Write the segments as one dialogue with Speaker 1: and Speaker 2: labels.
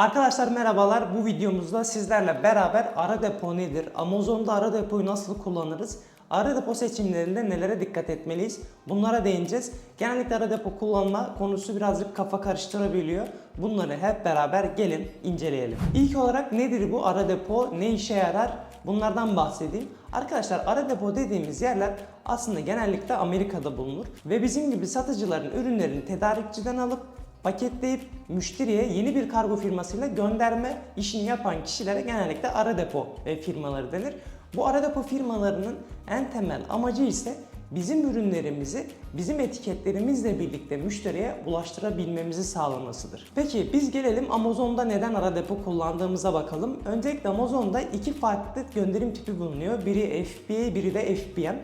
Speaker 1: Arkadaşlar merhabalar. Bu videomuzda sizlerle beraber ara depo nedir? Amazon'da ara depoyu nasıl kullanırız? Ara depo seçimlerinde nelere dikkat etmeliyiz? Bunlara değineceğiz. Genellikle ara depo kullanma konusu birazcık kafa karıştırabiliyor. Bunları hep beraber gelin inceleyelim. İlk olarak nedir bu ara depo? Ne işe yarar? Bunlardan bahsedeyim. Arkadaşlar ara depo dediğimiz yerler aslında genellikle Amerika'da bulunur ve bizim gibi satıcıların ürünlerini tedarikçiden alıp paketleyip müşteriye yeni bir kargo firmasıyla gönderme işini yapan kişilere genellikle ara depo e, firmaları denir. Bu ara depo firmalarının en temel amacı ise bizim ürünlerimizi bizim etiketlerimizle birlikte müşteriye ulaştırabilmemizi sağlamasıdır. Peki biz gelelim Amazon'da neden ara depo kullandığımıza bakalım. Öncelikle Amazon'da iki farklı gönderim tipi bulunuyor. Biri FBA, biri de FBM.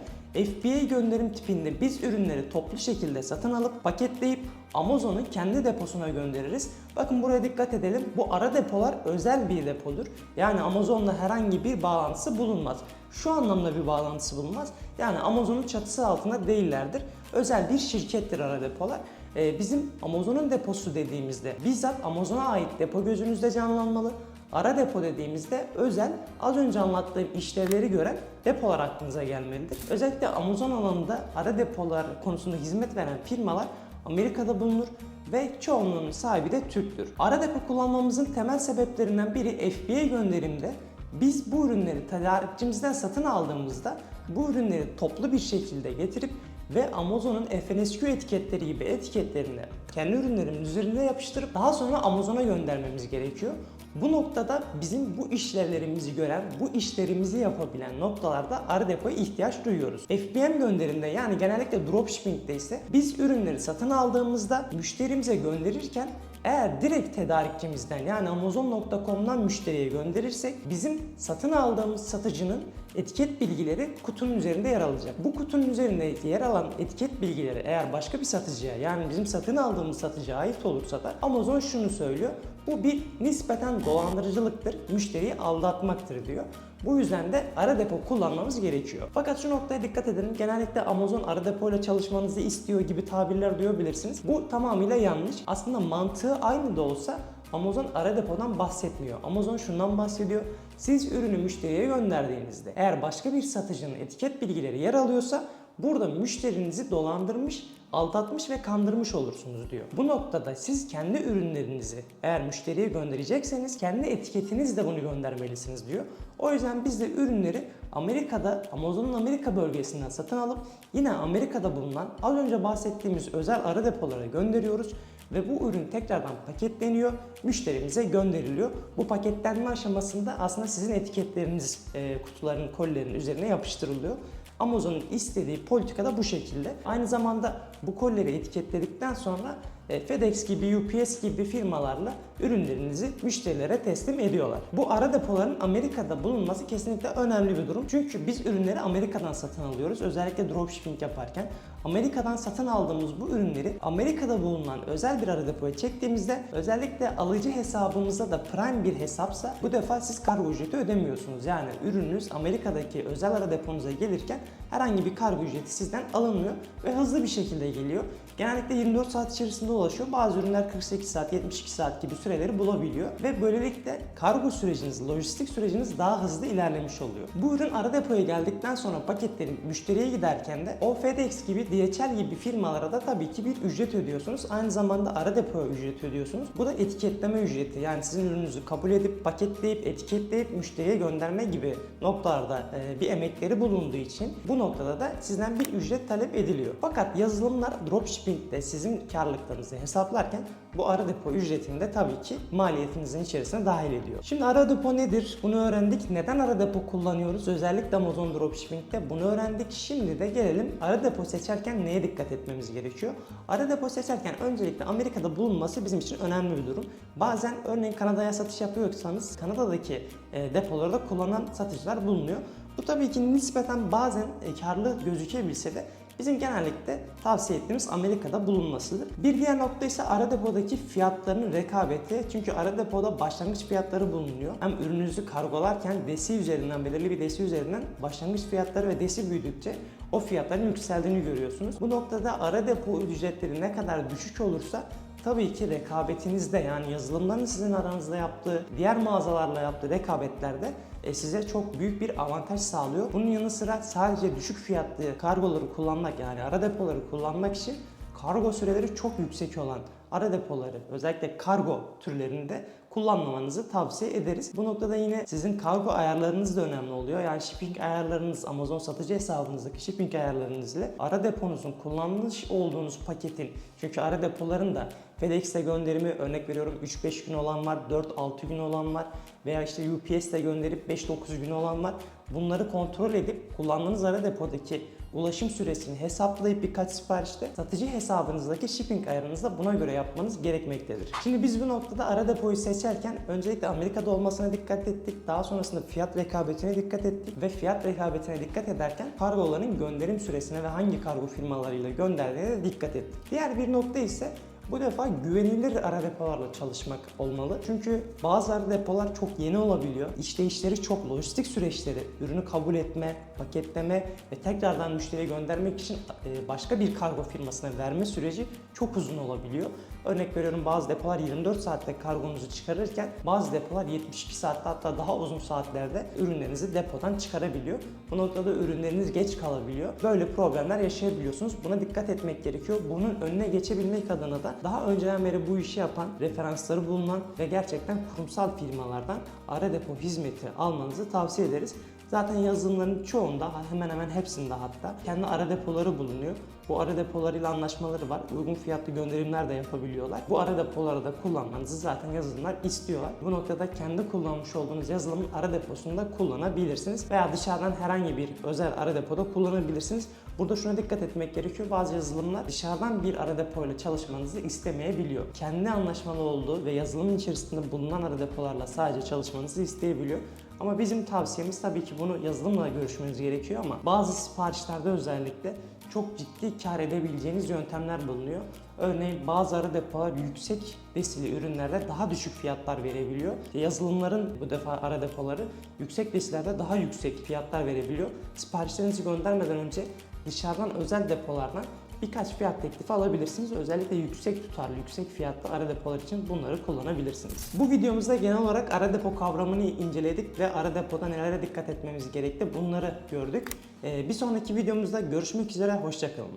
Speaker 1: FBA gönderim tipinde biz ürünleri toplu şekilde satın alıp paketleyip Amazon'un kendi deposuna göndeririz. Bakın buraya dikkat edelim. Bu ara depolar özel bir depodur. Yani Amazon'la herhangi bir bağlantısı bulunmaz. Şu anlamda bir bağlantısı bulunmaz. Yani Amazon'un çatısı altında değillerdir. Özel bir şirkettir ara depolar. Ee, bizim Amazon'un deposu dediğimizde bizzat Amazon'a ait depo gözünüzde canlanmalı. Ara depo dediğimizde özel az önce anlattığım işlevleri gören depolar aklınıza gelmelidir. Özellikle Amazon alanında ara depolar konusunda hizmet veren firmalar Amerika'da bulunur ve çoğunluğunun sahibi de Türktür. Ara depo kullanmamızın temel sebeplerinden biri FBA gönderimde biz bu ürünleri tedarikçimizden satın aldığımızda bu ürünleri toplu bir şekilde getirip ve Amazon'un FNSQ etiketleri gibi etiketlerini kendi ürünlerin üzerine yapıştırıp daha sonra Amazon'a göndermemiz gerekiyor. Bu noktada bizim bu işlevlerimizi gören, bu işlerimizi yapabilen noktalarda ara depoya ihtiyaç duyuyoruz. FBM gönderimde yani genellikle dropshipping'de ise biz ürünleri satın aldığımızda müşterimize gönderirken eğer direkt tedarikçimizden yani amazon.com'dan müşteriye gönderirsek bizim satın aldığımız satıcının etiket bilgileri kutunun üzerinde yer alacak. Bu kutunun üzerinde yer alan etiket bilgileri eğer başka bir satıcıya yani bizim satın aldığımız satıcıya ait olursa da Amazon şunu söylüyor. Bu bir nispeten dolandırıcılıktır, müşteriyi aldatmaktır diyor. Bu yüzden de ara depo kullanmamız gerekiyor. Fakat şu noktaya dikkat edelim. Genellikle Amazon ara depo ile çalışmanızı istiyor gibi tabirler duyabilirsiniz. Bu tamamıyla yanlış. Aslında mantığı aynı da olsa Amazon ara depodan bahsetmiyor. Amazon şundan bahsediyor. Siz ürünü müşteriye gönderdiğinizde eğer başka bir satıcının etiket bilgileri yer alıyorsa burada müşterinizi dolandırmış, aldatmış ve kandırmış olursunuz diyor. Bu noktada siz kendi ürünlerinizi eğer müşteriye gönderecekseniz kendi etiketinizle bunu göndermelisiniz diyor. O yüzden biz de ürünleri Amerika'da Amazon'un Amerika bölgesinden satın alıp yine Amerika'da bulunan az önce bahsettiğimiz özel ara depolara gönderiyoruz ve bu ürün tekrardan paketleniyor, müşterimize gönderiliyor. Bu paketlenme aşamasında aslında sizin etiketleriniz e, kutuların, kolilerin üzerine yapıştırılıyor. Amazon'un istediği politika da bu şekilde. Aynı zamanda bu kolleri etiketledikten sonra e, FedEx gibi, UPS gibi firmalarla ürünlerinizi müşterilere teslim ediyorlar. Bu ara depoların Amerika'da bulunması kesinlikle önemli bir durum. Çünkü biz ürünleri Amerika'dan satın alıyoruz. Özellikle dropshipping yaparken Amerika'dan satın aldığımız bu ürünleri Amerika'da bulunan özel bir ara depoya çektiğimizde özellikle alıcı hesabımızda da prime bir hesapsa bu defa siz kargo ücreti ödemiyorsunuz. Yani ürününüz Amerika'daki özel ara deponuza gelirken herhangi bir kargo ücreti sizden alınmıyor ve hızlı bir şekilde geliyor. Genellikle 24 saat içerisinde ulaşıyor. Bazı ürünler 48 saat, 72 saat gibi süreleri bulabiliyor ve böylelikle kargo süreciniz, lojistik süreciniz daha hızlı ilerlemiş oluyor. Bu ürün ara depoya geldikten sonra paketlerin müşteriye giderken de o FedEx gibi, DHL gibi firmalara da tabii ki bir ücret ödüyorsunuz. Aynı zamanda ara depoya ücret ödüyorsunuz. Bu da etiketleme ücreti. Yani sizin ürününüzü kabul edip, paketleyip, etiketleyip müşteriye gönderme gibi noktalarda e, bir emekleri bulunduğu için bu noktada da sizden bir ücret talep ediliyor. Fakat yazılımlar dropshipping'de sizin karlılıklarınızı hesaplarken bu ara depo ücretini de tabii ki maliyetinizin içerisine dahil ediyor. Şimdi ara depo nedir? Bunu öğrendik. Neden ara depo kullanıyoruz? Özellikle Amazon Dropshipping'de bunu öğrendik. Şimdi de gelelim ara depo seçerken neye dikkat etmemiz gerekiyor? Ara depo seçerken öncelikle Amerika'da bulunması bizim için önemli bir durum. Bazen örneğin Kanada'ya satış yapıyorsanız Kanada'daki e, depolarda kullanan satıcılar bulunuyor. Bu tabii ki nispeten bazen e, karlı gözükebilse de bizim genellikle tavsiye ettiğimiz Amerika'da bulunmasıdır. Bir diğer nokta ise ara depodaki fiyatların rekabeti. Çünkü ara depoda başlangıç fiyatları bulunuyor. Hem ürününüzü kargolarken desi üzerinden, belirli bir desi üzerinden başlangıç fiyatları ve desi büyüdükçe o fiyatların yükseldiğini görüyorsunuz. Bu noktada ara depo ücretleri ne kadar düşük olursa tabii ki rekabetinizde yani yazılımların sizin aranızda yaptığı, diğer mağazalarla yaptığı rekabetlerde e, size çok büyük bir avantaj sağlıyor. Bunun yanı sıra sadece düşük fiyatlı kargoları kullanmak yani ara depoları kullanmak için kargo süreleri çok yüksek olan ara depoları özellikle kargo türlerinde kullanmamanızı tavsiye ederiz. Bu noktada yine sizin kargo ayarlarınız da önemli oluyor. Yani shipping ayarlarınız Amazon satıcı hesabınızdaki shipping ayarlarınız ile ara deponuzun kullanmış olduğunuz paketin çünkü ara depoların da FedEx'te gönderimi örnek veriyorum 3-5 gün olan var, 4-6 gün olan var veya işte UPS'te gönderip 5-9 gün olan var. Bunları kontrol edip kullandığınız ara depodaki ulaşım süresini hesaplayıp birkaç siparişte satıcı hesabınızdaki shipping ayarınızda buna göre yapmanız gerekmektedir. Şimdi biz bu noktada ara depoyu seçerken öncelikle Amerika'da olmasına dikkat ettik. Daha sonrasında fiyat rekabetine dikkat ettik ve fiyat rekabetine dikkat ederken kargoların gönderim süresine ve hangi kargo firmalarıyla gönderdiğine de dikkat ettik. Diğer bir nokta ise bu defa güvenilir ara depolarla çalışmak olmalı. Çünkü bazı ara depolar çok yeni olabiliyor. İşleyişleri çok lojistik süreçleri, ürünü kabul etme, paketleme ve tekrardan müşteriye göndermek için e, başka bir kargo firmasına verme süreci çok uzun olabiliyor. Örnek veriyorum bazı depolar 24 saatte kargonuzu çıkarırken bazı depolar 72 saatte hatta daha uzun saatlerde ürünlerinizi depodan çıkarabiliyor. Bu noktada ürünleriniz geç kalabiliyor. Böyle problemler yaşayabiliyorsunuz. Buna dikkat etmek gerekiyor. Bunun önüne geçebilmek adına da daha önceden beri bu işi yapan, referansları bulunan ve gerçekten kurumsal firmalardan ara depo hizmeti almanızı tavsiye ederiz. Zaten yazılımların çoğunda hemen hemen hepsinde hatta kendi ara depoları bulunuyor. Bu ara depolarıyla anlaşmaları var. Uygun fiyatlı gönderimler de yapabiliyorlar. Bu ara depoları da kullanmanızı zaten yazılımlar istiyorlar. Bu noktada kendi kullanmış olduğunuz yazılımın ara deposunu da kullanabilirsiniz. Veya dışarıdan herhangi bir özel ara depoda kullanabilirsiniz. Burada şuna dikkat etmek gerekiyor. Bazı yazılımlar dışarıdan bir ara depoyla çalışmanızı istemeyebiliyor. Kendi anlaşmalı olduğu ve yazılımın içerisinde bulunan ara depolarla sadece çalışmanızı isteyebiliyor. Ama bizim tavsiyemiz tabii ki bunu yazılımla görüşmeniz gerekiyor ama bazı siparişlerde özellikle çok ciddi kar edebileceğiniz yöntemler bulunuyor. Örneğin bazı ara depolar yüksek desili ürünlerde daha düşük fiyatlar verebiliyor. Yazılımların bu defa ara depoları yüksek desillerde daha yüksek fiyatlar verebiliyor. Siparişlerinizi göndermeden önce dışarıdan özel depolardan birkaç fiyat teklifi alabilirsiniz. Özellikle yüksek tutarlı, yüksek fiyatlı ara depolar için bunları kullanabilirsiniz. Bu videomuzda genel olarak ara depo kavramını inceledik ve ara depoda nelere dikkat etmemiz gerekti bunları gördük. Ee, Bir sonraki videomuzda görüşmek üzere, hoşçakalın.